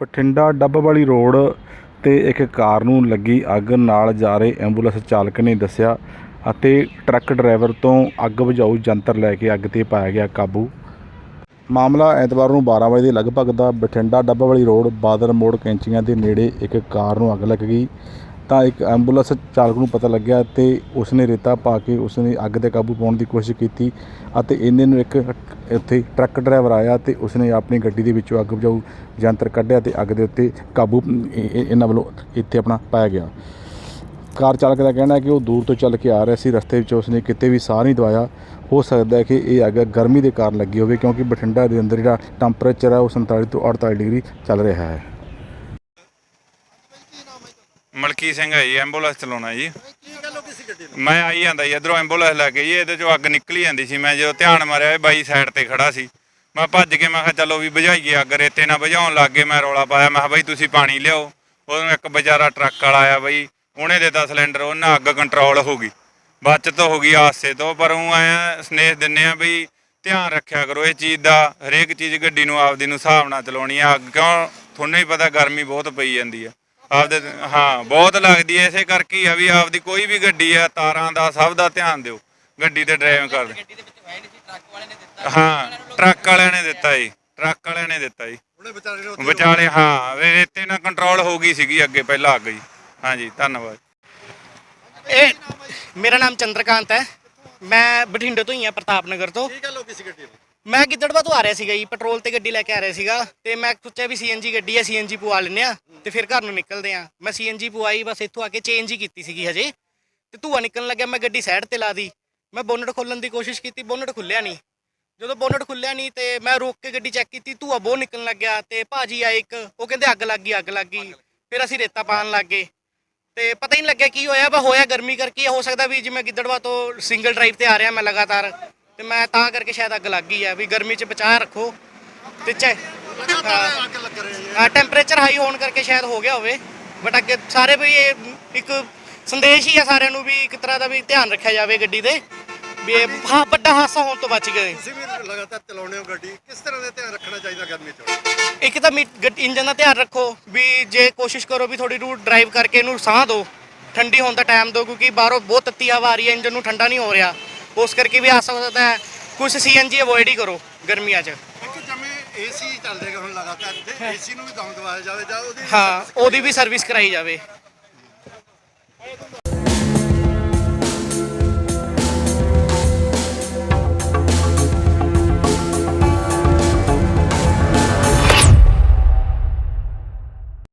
ਬਠਿੰਡਾ ਡੱਬ ਵਾਲੀ ਰੋਡ ਤੇ ਇੱਕ ਕਾਰ ਨੂੰ ਲੱਗੀ ਅੱਗ। ਨਾਲ ਜਾ ਰਹੇ ਐਂਬੂਲੈਂਸ ਚਾਲਕ ਨੇ ਦੱਸਿਆ ਅਤੇ ਟਰੱਕ ਡਰਾਈਵਰ ਤੋਂ ਅੱਗ ਬੁਝਾਊ ਯੰਤਰ ਲੈ ਕੇ ਅੱਗ ਤੇ ਪਾਇਆ ਗਿਆ ਕਾਬੂ। ਮਾਮਲਾ ਐਤਵਾਰ ਨੂੰ 12 ਵਜੇ ਦੇ ਲਗਭਗ ਦਾ। ਬਠਿੰਡਾ ਡੱਬ ਵਾਲੀ ਰੋਡ ਬਾਦਲ ਮੋੜ ਕੈਂਚੀਆਂ ਦੇ ਨੇੜੇ ਇੱਕ ਕਾਰ ਨੂੰ ਅੱਗ ਲੱਗ ਗਈ। ਤਾਂ ਇੱਕ ਐਂਬੂਲੈਂਸ ਚਾਲਕ ਨੂੰ ਪਤਾ ਲੱਗਿਆ ਤੇ ਉਸਨੇ ਰੇਤਾ ਪਾ ਕੇ ਉਸਨੇ ਅੱਗ ਤੇ ਕਾਬੂ ਪਾਉਣ ਦੀ ਕੋਸ਼ਿਸ਼ ਕੀਤੀ ਅਤੇ ਇੰਨੇ ਨੂੰ ਇੱਕ ਇੱਥੇ ਟਰੱਕ ਡਰਾਈਵਰ ਆਇਆ ਤੇ ਉਸਨੇ ਆਪਣੀ ਗੱਡੀ ਦੇ ਵਿੱਚੋਂ ਅੱਗ ਬੁਝਾਊ ਯੰਤਰ ਕੱਢਿਆ ਤੇ ਅੱਗ ਦੇ ਉੱਤੇ ਕਾਬੂ ਇਹਨਾਂ ਵੱਲੋਂ ਇੱਥੇ ਆਪਣਾ ਪਾਇਆ ਗਿਆ। ਕਾਰ ਚਾਲਕ ਦਾ ਕਹਿਣਾ ਹੈ ਕਿ ਉਹ ਦੂਰ ਤੋਂ ਚੱਲ ਕੇ ਆ ਰਿਹਾ ਸੀ, ਰਸਤੇ ਵਿੱਚ ਉਸਨੇ ਕਿਤੇ ਵੀ ਸਾਹ ਨਹੀਂ ਦਵਾਇਆ। ਹੋ ਸਕਦਾ ਹੈ ਕਿ ਇਹ ਅੱਗ ਗਰਮੀ ਦੇ ਕਾਰਨ ਲੱਗੀ ਹੋਵੇ ਕਿਉਂਕਿ ਬਠਿੰਡਾ ਦੇ ਅੰਦਰ ਜਿਹੜਾ ਟੈਂਪਰੇਚਰ ਹੈ ਉਹ 47 ਤੋਂ 48 ਡਿਗਰੀ ਚੱਲ ਰਿਹਾ ਹੈ। ਮਲਕੀ ਸਿੰਘ ਹੈ ਜੀ ਐਂਬੂਲੈਂਸ ਚਲਾਉਣਾ ਜੀ ਕੀ ਗੱਲ ਹੋ ਗਈ ਸੀ ਗੱਡੀ ਨੂੰ ਮੈਂ ਆਈ ਜਾਂਦਾ ਜੀ ਇਧਰੋਂ ਐਂਬੂਲੈਂਸ ਲੈ ਕੇ ਜੀ ਇਹਦੇ ਚੋਂ ਅੱਗ ਨਿਕਲੀ ਜਾਂਦੀ ਸੀ। ਮੈਂ ਜਦੋਂ ਧਿਆਨ ਮਾਰਿਆ ਇਹ ਬਾਈ ਸਾਈਡ ਤੇ ਖੜਾ ਸੀ। ਮੈਂ ਭੱਜ ਕੇ ਮੈਂ ਕਿਹਾ ਚਲੋ ਵੀ ਬੁਝਾਈਏ ਅੱਗ ਰੇਤੇ ਨਾਲ ਬੁਝਾਉਣ ਲੱਗ ਗਏ ਮੈਂ ਰੌਲਾ ਪਾਇਆ। ਮੈਂ ਕਿਹਾ ਬਾਈ ਤੁਸੀਂ ਪਾਣੀ ਲਿਆਓ। ਉਹਨੂੰ ਇੱਕ ਵਿਚਾਰਾ ਟਰੱਕ ਵਾਲਾ ਆਇਆ ਬਾਈ ਉਹਨੇ ਦਿੱਤਾ ਸਿਲੰਡਰ ਉਹਨਾਂ ਅੱਗ ਕੰਟਰੋਲ ਹੋ ਗਈ। ਬਚਤ ਹੋ ਗਈ ਹਾਦਸੇ ਤੋਂ ਪਰ ਉਹ ਆਇਆ ਸਨੇਹ ਦਿੰਨੇ ਆ ਵੀ ਧਿਆਨ ਰੱਖਿਆ ਕਰੋ ਇਹ ਚੀਜ਼ ਦਾ ਹਰੇਕ ਚੀਜ਼ ਗੱਡੀ ਨੂੰ ਆਪਦੀ ਨੂੰ ਹਿਸਾਬ ਨਾਲ ਚਲਾਉਣੀ ਆ। ਅੱਗ ਕਿਉਂ? ਤੁਹਾਨੂੰ ਹੀ ਪਤਾ ਗਰਮੀ ਬਹੁਤ ਪਈ ਜਾਂਦੀ ਆ। ਆਪਦੇ ਹਾਂ ਬਹੁਤ ਲੱਗਦੀ ਐ ਇਸੇ ਕਰਕੇ ਹੀ ਆ ਵੀ ਆਪਦੀ ਕੋਈ ਵੀ ਗੱਡੀ ਆ ਤਾਰਾਂ ਦਾ ਸਭ ਦਾ ਧਿਆਨ ਦਿਓ ਗੱਡੀ ਤੇ ਡਰਾਈਵਿੰਗ ਕਰਦੇ। ਹਾਂ ਟਰੱਕ ਵਾਲਿਆਂ ਨੇ ਦਿੱਤਾ ਜੀ ਟਰੱਕ ਵਾਲਿਆਂ ਨੇ ਦਿੱਤਾ ਜੀ। ਉਹਨੇ ਵਿਚਾਰੇ ਨੇ ਉੱਥੇ ਵਿਚਾਲੇ ਹਾਂ ਵੀ ਰੇਤੇ ਨਾਲ ਕੰਟਰੋਲ ਹੋ ਗਈ ਸੀਗੀ ਅੱਗੇ ਪਹਿਲਾਂ ਅੱਗ ਜੀ। ਹਾਂਜੀ ਧੰਨਵਾਦ। ਇਹ ਮੇਰਾ ਨਾਮ ਚੰਦਰਕਾਂਤ ਹੈ। ਮੈਂ ਬਠਿੰਡੇ ਤੋਂ ਹੀ ਆ ਪ੍ਰਤਾਪ ਨਗਰ ਤੋਂ। ਕੀ ਗੱਲ ਹੋ ਗਈ ਸੀ ਗੱਡੀ ਨੂੰ ਮੈਂ ਗਿੱਦੜਵਾ ਤੋਂ ਆ ਰਿਹਾ ਸੀਗਾ ਜੀ, ਪੈਟਰੋਲ ਤੇ ਗੱਡੀ ਲੈ ਕੇ ਆ ਰਿਹਾ ਸੀਗਾ ਤੇ ਮੈਂ ਸੋਚਿਆ ਵੀ ਸੀਐਨਜੀ ਗੱਡੀ ਹੈ ਸੀਐਨਜੀ ਪਵਾ ਲੈਂਦੇ ਆ ਤੇ ਫਿਰ ਘਰ ਨੂੰ ਨਿਕਲਦੇ ਆ। ਮੈਂ ਸੀਐਨਜੀ ਪਵਾਈ, ਬਸ ਇੱਥੋਂ ਆ ਕੇ ਚੇਂਜ ਹੀ ਕੀਤੀ ਸੀਗੀ ਹਜੇ। ਤੇ ਧੂਆ ਨਿਕਲਣ ਲੱਗਿਆ, ਮੈਂ ਗੱਡੀ ਸਾਈਡ ਤੇ ਲਾ ਦੀ ਮੈਂ ਬੋਨਟ ਖੋਲਣ ਦੀ ਕੋਸ਼ਿਸ਼ ਕੀਤੀ, ਬੋਨਟ ਖੁੱਲਿਆ ਨਹੀਂ। ਜਦੋਂ ਬੋਨਟ ਖੁੱਲਿਆ ਨਹੀਂ ਤੇ ਮੈਂ ਰੋਕ ਕੇ ਗੱਡੀ ਚੈੱਕ ਕੀਤੀ, ਧੂਆ ਬਹੁਤ ਨਿਕਲਣ ਲੱਗਿਆ ਤੇ ਭਾਜੀ ਆਏ ਇੱਕ, ਉਹ ਕਹਿੰਦੇ ਅੱਗ ਲੱਗ ਗਈ, ਅੱਗ ਲੱਗ ਗਈ। ਫਿਰ ਅਸੀਂ ਰੇਤਾ ਪਾਣ ਲੱਗ ਗਏ। ਤੇ ਪਤਾ ਹੀ ਨਹੀਂ ਲੱਗਿਆ ਕੀ ਹੋਇਆ ਬਾ ਹੋਇਆ ਗਰਮੀ ਕਰਕੇ, ਹੋ ਸਕਦਾ ਵੀ ਜਿਵੇਂ ਗਿੱਦੜਵਾ ਤੋਂ ਸਿੰਗਲ ਡਰਾਈਵ ਤੇ ਆ ਰਿਹਾ ਮੈਂ ਲਗਾਤਾਰ। ਤੇ ਮੈਂ ਤਾਂ ਕਰਕੇ ਸ਼ਾਇਦ ਅੱਗ ਲੱਗ ਗਈ ਹੈ ਵੀ ਗਰਮੀ 'ਚ ਬਚਾ ਰੱਖੋ। ਤੇ ਚੈ ਅੱਗ ਲੱਗ ਰਹੀ ਹੈ। ਹਾਂ ਟੈਂਪਰੇਚਰ ਹਾਈ ਹੋਣ ਕਰਕੇ ਸ਼ਾਇਦ ਹੋ ਗਿਆ ਹੋਵੇ। ਬਟ ਅੱਗੇ ਸਾਰੇ ਵੀ ਇਹ ਇੱਕ ਸੰਦੇਸ਼ ਹੀ ਆ ਸਾਰਿਆਂ ਨੂੰ ਵੀ ਇੱਕ ਤਰ੍ਹਾਂ ਦਾ ਵੀ ਧਿਆਨ ਰੱਖਿਆ ਜਾਵੇ ਗੱਡੀ ਦੇ ਵੀ ਇਹ ਹਾਂ ਵੱਡਾ ਹਾਦਸਾ ਹੋਣ ਤੋਂ ਬਚ ਗਏ। ਤੁਸੀਂ ਵੀ ਲਗਾਤਾਰ ਚਲਾਉਣੇ ਹੋ ਗੱਡੀ। ਕਿਸ ਤਰ੍ਹਾਂ ਦਾ ਧਿਆਨ ਰੱਖਣਾ ਚਾਹੀਦਾ ਗਰਮੀ 'ਚ? ਇੱਕ ਤਾਂ ਇੰਜਨ ਦਾ ਧਿਆਨ ਰੱਖੋ। ਵੀ ਜੇ ਕੋਸ਼ਿਸ਼ ਕਰੋ ਵੀ ਥੋੜੀ ਦੂਰ ਡਰਾਈਵ ਕਰਕੇ ਇਹਨੂੰ ਸਾਹ ਦਿਓ। ਠੰਡੀ ਹੋਣ ਦਾ ਟਾਈਮ ਦਿਓ ਕਿਉਂਕਿ ਬਾਹਰੋਂ ਬਹੁਤ ਤੱਤੀ ਹਵਾ ਆ ਰਹੀ ਹੈ ਇੰਜਨ ਨੂੰ ਠੰਡਾ ਨਹੀਂ ਹੋ ਰਿਹਾ। ਉਸ ਕਰਕੇ ਵੀ ਆ ਸਕਦਾ ਹੈ ਕੁਝ ਸੀਐਨਜੀ ਅਵੋਇਡ ਹੀ ਕਰੋ ਗਰਮੀਆਂ 'ਚ। ਇੱਕ ਜਮੇ ਏਸੀ ਚੱਲਦੇਗਾ ਹੁਣ ਲਗਾਤਾਰ ਤੇ ਏਸੀ ਨੂੰ ਵੀ ਦਮ ਦਵਾਇਆ ਜਾਵੇ ਜਾਂ ਉਹਦੀ ਹਾਂ ਉਹਦੀ ਵੀ ਸਰਵਿਸ ਕਰਾਈ ਜਾਵੇ।